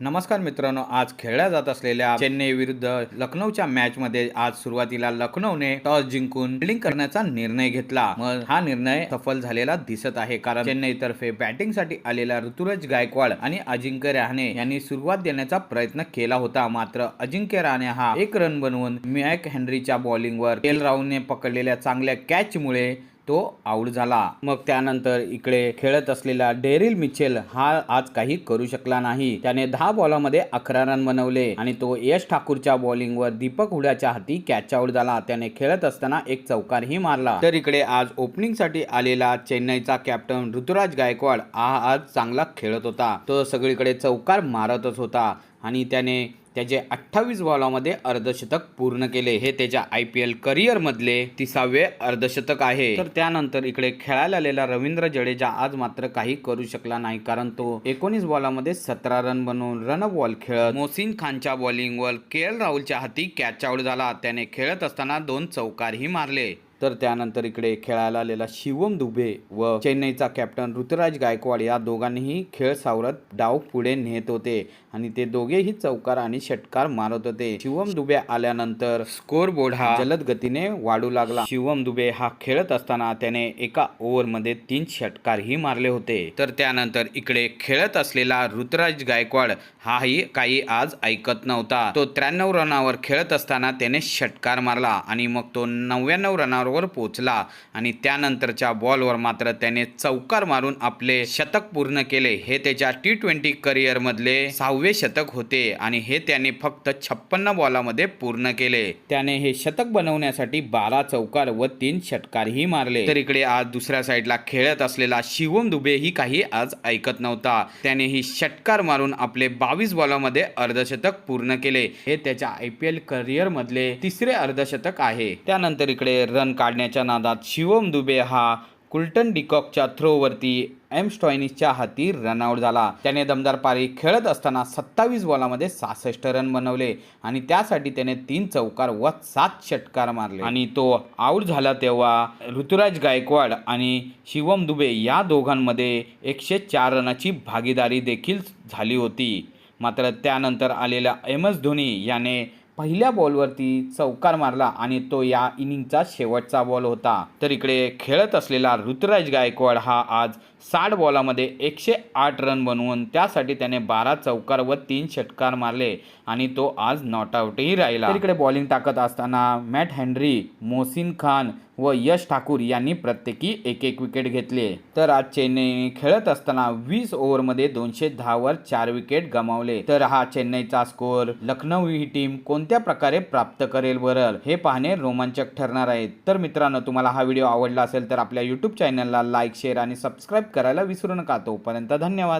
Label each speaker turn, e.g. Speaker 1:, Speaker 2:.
Speaker 1: नमस्कार मित्रांनो आज खेळल्या जात असलेल्या चेन्नई विरुद्ध लखनौच्या मॅच मध्ये आज सुरुवातीला लखनौने टॉस जिंकून फिल्डिंग करण्याचा निर्णय घेतला. मग हा निर्णय सफल झालेला दिसत आहे कारण चेन्नई तर्फे बॅटिंगसाठी आलेला ऋतुराज गायकवाड आणि अजिंक्य रहाणे यांनी सुरुवात देण्याचा प्रयत्न केला होता. मात्र अजिंक्य रहाणे हा एक रन बनवून मॅक हेनरीच्या बॉलिंगवर एल राहुलने पकडलेल्या चांगल्या कॅचमुळे तो आऊट झाला. मग त्यानंतर इकडे खेळत असलेला डेरिल मिचेल हा आज काही करू शकला नाही. त्याने दहा बॉलामध्ये अकरा रन बनवले आणि तो यश ठाकूरच्या बॉलिंगवर दीपक हुड्याच्या हाती कॅच आऊट झाला. त्याने खेळत असताना एक चौकारही मारला. तर इकडे आज ओपनिंगसाठी आलेला चेन्नईचा कॅप्टन ऋतुराज गायकवाड हा आज चांगला खेळत होता. तो सगळीकडे चौकार मारतच होता आणि त्याने त्याचे अठ्ठावीस बॉलामध्ये अर्धशतक पूर्ण केले. हे त्याच्या आय पी एल करिअरमधले तिसावे अर्धशतक आहे. तर त्यानंतर इकडे खेळायला आलेला रवींद्र जडेजा आज मात्र काही करू शकला नाही कारण तो एकोणीस बॉलामध्ये सतरा रन बनवून रन बॉल खेळत मोसिन खानच्या बॉलिंगवर के एल राहुलच्या हाती कॅच आऊट झाला. त्याने खेळत असताना दोन चौकारही मारले. तर त्यानंतर इकडे खेळायला आलेला शिवम दुबे व चेन्नईचा कॅप्टन ऋतुराज गायकवाड या दोघांनीही खेळ सावरत डाव पुढे नेत होते. आणि ते दोघेही चौकार आणि षटकार मारत होते. शिवम दुबे आल्यानंतर स्कोर बोर्ड हा जलद गतीने वाढू लागला. शिवम दुबे हा खेळत असताना त्याने एका ओव्हरमध्ये तीन षटकारही मारले होते. तर त्यानंतर इकडे खेळत असलेला ऋतुराज गायकवाड हाही काही आज ऐकत नव्हता. तो त्र्याण्णव रनावर खेळत असताना त्याने षटकार मारला आणि मग तो नव्याण्णव रनावर पोचला आणि त्यानंतरच्या बॉलवर मात्र त्याने चौकार मारून आपले शतक पूर्ण केले. हे त्याच्या टी ट्वेंटी करिअर मधले सहावे शतक होते आणि हे त्याने फक्त छप्पन्न बॉलामध्ये पूर्ण केले. त्याने हे शतक बनवण्यासाठी बारा चौकार व तीन षटकारही मारले. तर इकडे आज दुसऱ्या साईडला खेळत असलेला शिवम दुबे ही काही आज ऐकत नव्हता. त्याने ही षटकार मारून आपले बावीस बॉलामध्ये अर्धशतक पूर्ण केले. हे त्याच्या आय पी एल करिअर मधले तिसरे अर्धशतक आहे. त्यानंतर इकडे रन काढण्याच्या नादात शिवम दुबे हा कुल्टन डिकॉकच्या थ्रोवरती एम स्टॉयनिसच्या हाती रनआउट झाला. त्याने दमदार पारी खेळत असताना सत्तावीस बॉलामध्ये सहासष्ट रन बनवले आणि त्यासाठी त्याने तीन चौकार व सात षटकार मारले. आणि तो आऊट झाला तेव्हा ऋतुराज गायकवाड आणि शिवम दुबे या दोघांमध्ये एकशे चार रनाची भागीदारी देखील झाली होती. मात्र त्यानंतर आलेल्या एम एस धोनी याने पहिल्या बॉलवरती चौकार मारला आणि तो या इनिंगचा शेवटचा बॉल होता. तर इकडे खेळत असलेला ऋतुराज गायकवाड हा आज साठ बॉलामध्ये एकशे आठ रन बनवून त्यासाठी त्याने बारा चौकार व तीन षटकार मारले आणि तो आज नॉट आउटही राहिला. इकडे बॉलिंग टाकत असताना मॅट हेनरी मोसिन खान व यश ठाकूर यांनी प्रत्येकी एक एक विकेट घेतले. तर आज चेन्नईने खेळत असताना वीस ओव्हरमध्ये दोनशे दहावर चार विकेट गमावले. तर हा चेन्नईचा स्कोअर लखनौ ही टीम कोणत्या प्रकारे प्राप्त करेल बरं? हे पाहणे रोमांचक ठरणार आहे तर मित्रांनो तुम्हाला हा व्हिडिओ आवडला असेल तर आपल्या यूट्यूब चॅनलला लाईक शेअर आणि सबस्क्राईब करायला विसरू नका. तोपर्यंत धन्यवाद.